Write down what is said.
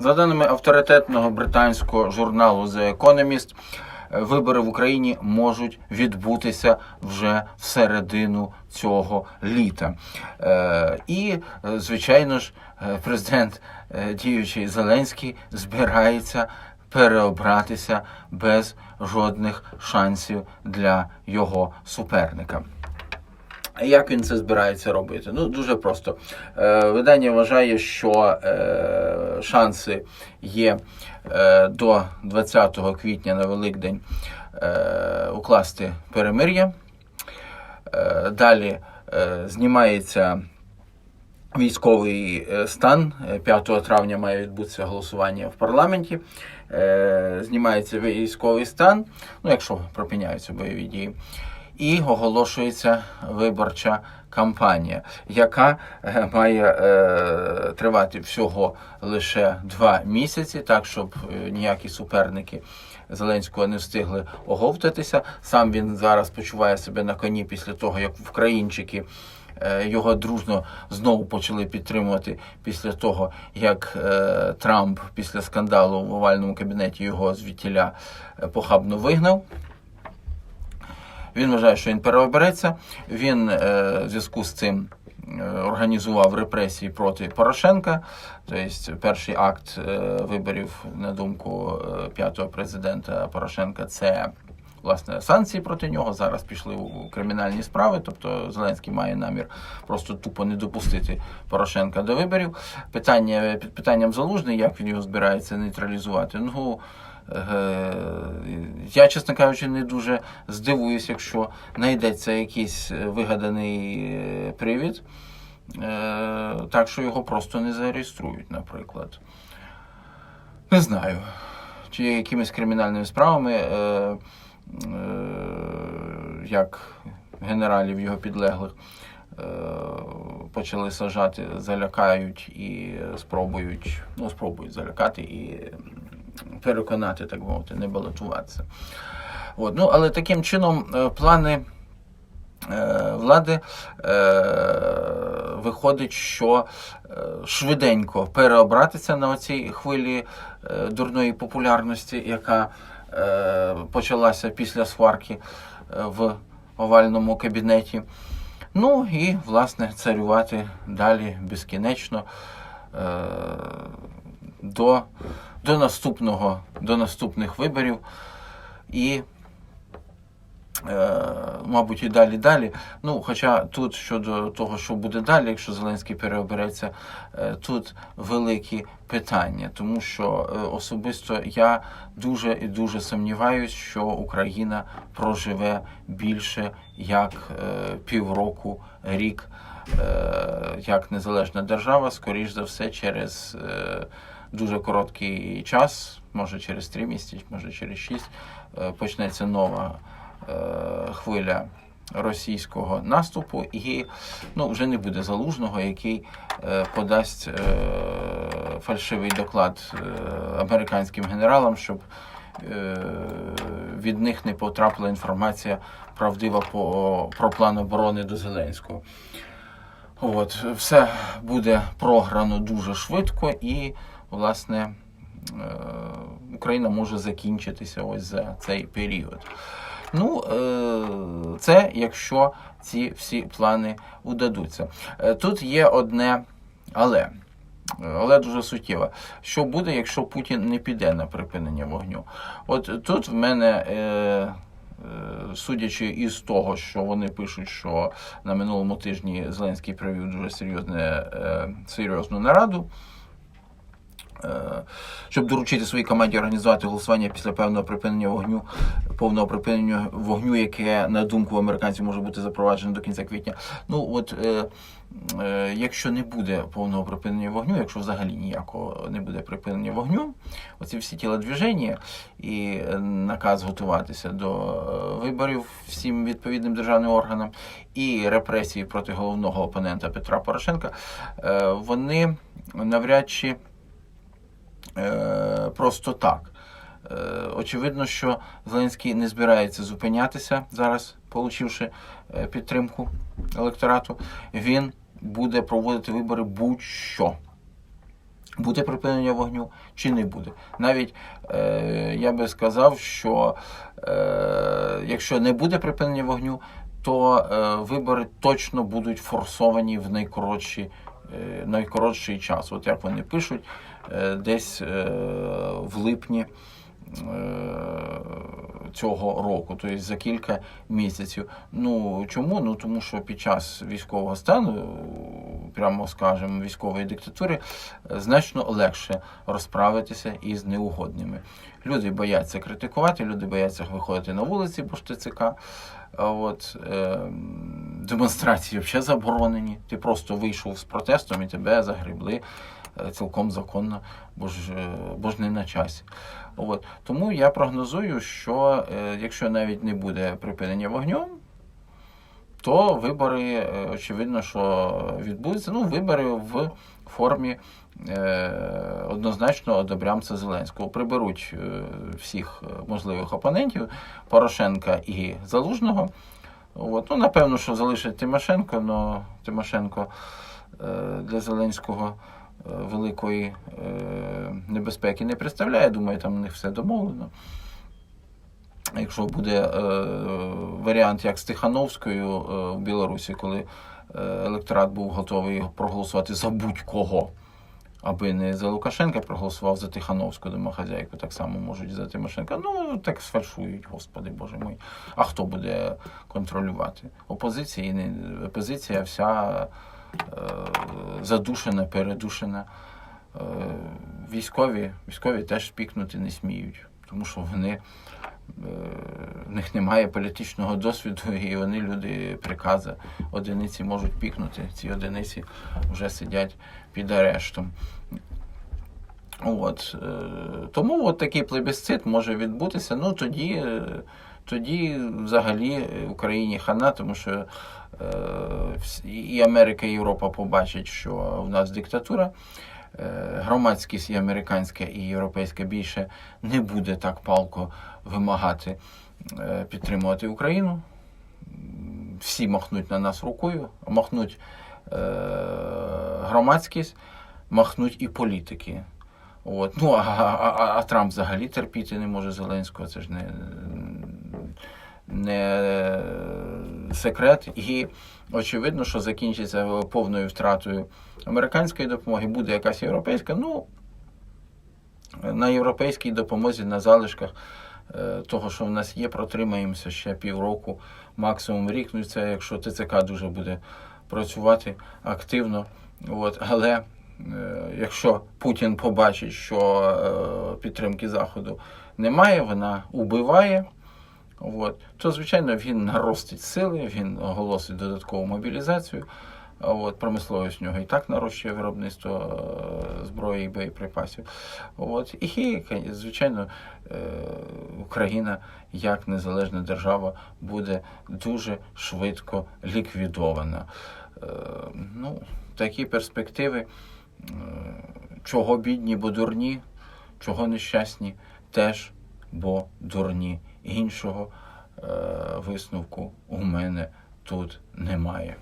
За даними авторитетного британського журналу The Economist, е, вибори в Україні можуть відбутися вже в середину цього літа. Е, І, е, звичайно ж, президент діючий Зеленський збирається переобратися без жодних шансів для його суперника. Як він це збирається робити? Ну, дуже просто. Е, видання вважає, що е, шанси є е, до 20 квітня на Великдень укласти перемир'я. Далі знімається військовий стан. Е, 5 травня має відбутися голосування в парламенті. Знімається військовий стан, ну, якщо припиняються бойові дії і оголошується виборча кампанія, яка е, має е, тривати всього лише два місяці, так щоб е, ніякі суперники Зеленського не встигли оговтатися. Сам він зараз почуває себе на коні після того, як українчики. Його дружно знову почали підтримувати після того, як Трамп після скандалу в овальному кабінеті його звідтіля похабно вигнав. Він вважає, що він переобереться. Він е, в зв'язку з цим е, організував репресії проти Порошенка. Тобто, перший акт е, виборів, на думку п'ятого президента Порошенка, це власне санкції проти нього. Зараз пішли у кримінальні справи. Тобто Зеленський має намір просто тупо не допустити Порошенка до виборів. Питання під питанням залужний, як він його збирається нейтралізувати. Ну Я, чесно кажучи, не дуже здивуюсь, якщо знайдеться якийсь е, вигаданий е, привід, е, так що його просто не зареєструють, наприклад. Не знаю. Чи якимись кримінальними справами, е, е, як генералів його підлеглих, е, почали сажати, залякають і спробують, ну, спробують залякати і переконати, так мовити, не балотуватися. От. Ну, але таким чином е, плани е, влади е, виходить, що швиденько переобратися на оцій хвилі дурної популярності, яка почалася після сварки в овальному кабінеті. Ну і, власне, царювати далі безкінечно до, до наступного, до наступних виборів. І, е, мабуть, і далі далі. Ну, хоча тут щодо того, що буде далі, якщо Зеленський переобереться, е, тут великі питання, тому що е, особисто я дуже і дуже сумніваюсь, що Україна проживе більше як е, півроку, рік. е, Як незалежна держава, скоріш за все, через е, дуже короткий час, може через три місяці, може через шість, е, почнеться нова е, хвиля російського наступу, і ну, вже не буде залужного, який е, подасть фальшивий доклад американським генералам, щоб від них не потрапила інформація правдива по, про план оборони до Зеленського. От, все буде програно дуже швидко, і, власне, е, Україна може закінчитися ось за цей період. Ну, е, це якщо ці всі плани удадуться. Е, Тут є одне але. Але дуже суттєво. Що буде, якщо Путін не піде на припинення вогню? От тут в мене. Е, Судячи із того, що вони пишуть, що на минулому тижні Зеленський провів дуже серйозне, серйозну нараду, щоб доручити своїй команді організувати голосування після певного припинення вогню, повного припинення вогню, яке, на думку американців, може бути запроваджено до кінця квітня. Ну от е, е, якщо не буде повного припинення вогню, якщо взагалі ніякого не буде припинення вогню, оці всі тілодвіження і е, наказ готуватися до е, виборів всім відповідним державним органам, і репресії проти головного опонента Петра Порошенка, е, вони навряд чи е, просто так. Е, Очевидно, що Зеленський не збирається зупинятися зараз, получивши е, підтримку електорату. Він буде проводити вибори будь-що. Буде припинення вогню чи не буде. Навіть е, я би сказав, що е, якщо не буде припинення вогню, то е, вибори точно будуть форсовані в найкоротші, е, найкоротший час. От як вони пишуть, е, десь е, в липні е, цього року, тобто за кілька місяців. Ну чому? Ну тому що під час військового стану, прямо скажемо, військової диктатури, е, значно легше розправитися із неугодними. Люди бояться критикувати, люди бояться виходити на вулиці, бо ж ТЦК. От е, демонстрації взагалі заборонені. Ти просто вийшов з протестом і тебе загребли е, цілком законно, бо ж, е, бо ж не на часі. От. Тому я прогнозую, що е, якщо навіть не буде припинення вогню, то вибори, е, очевидно, що відбудуться. Ну, вибори в формі е, однозначно одобрямця Зеленського. Приберуть е, всіх е, можливих опонентів Порошенка і Залужного. От. Ну, напевно, що залишать Тимошенко, але Тимошенко е, для Зеленського е, великої е, небезпеки не представляє. Думаю, там у них все домовлено. Якщо буде е, варіант, як з Тихановською е, в Білорусі, коли е, електорат був готовий проголосувати за будь-кого, аби не за Лукашенка проголосував за Тихановську домохазяйку, так само можуть за Тимошенка. Ну, так сфальшують, господи Боже мой. А хто буде контролювати? Опозиція, не, опозиція вся е, задушена, передушена. Е, військові, військові теж пікнути не сміють, тому що вони е, в них немає політичного досвіду, і вони люди прикази. Одиниці можуть пікнути. Ці одиниці вже сидять під арештом. От, е, тому от такий плебісцит може відбутися. Ну тоді, е, тоді взагалі Україні хана, тому що е, і Америка, і Європа побачать, що в нас диктатура. Е, Громадськість і американська, і європейська більше не буде так палко вимагати е, підтримувати Україну. Всі махнуть на нас рукою, махнуть е, громадськість, махнуть і політики. От. Ну, а, а, а, Трамп взагалі терпіти не може Зеленського, це ж не секрет. І очевидно, що закінчиться повною втратою американської допомоги, буде якась європейська. Ну, на європейській допомозі на залишках е, того, що в нас є, протримаємося ще півроку, максимум рік. Ну, це якщо ТЦК дуже буде працювати активно. От. Але е, якщо Путін побачить, що е, підтримки Заходу немає, вона убиває. От, то, звичайно, він наростить сили, він оголосить додаткову мобілізацію. От, промисловість в нього і так нарощує виробництво е, зброї і боєприпасів. От, і, звичайно, е, Україна як незалежна держава буде дуже швидко ліквідована. Е, Ну, такі перспективи, чого бідні, бо дурні, чого нещасні, теж бо дурні. Іншого е, висновку у мене тут немає.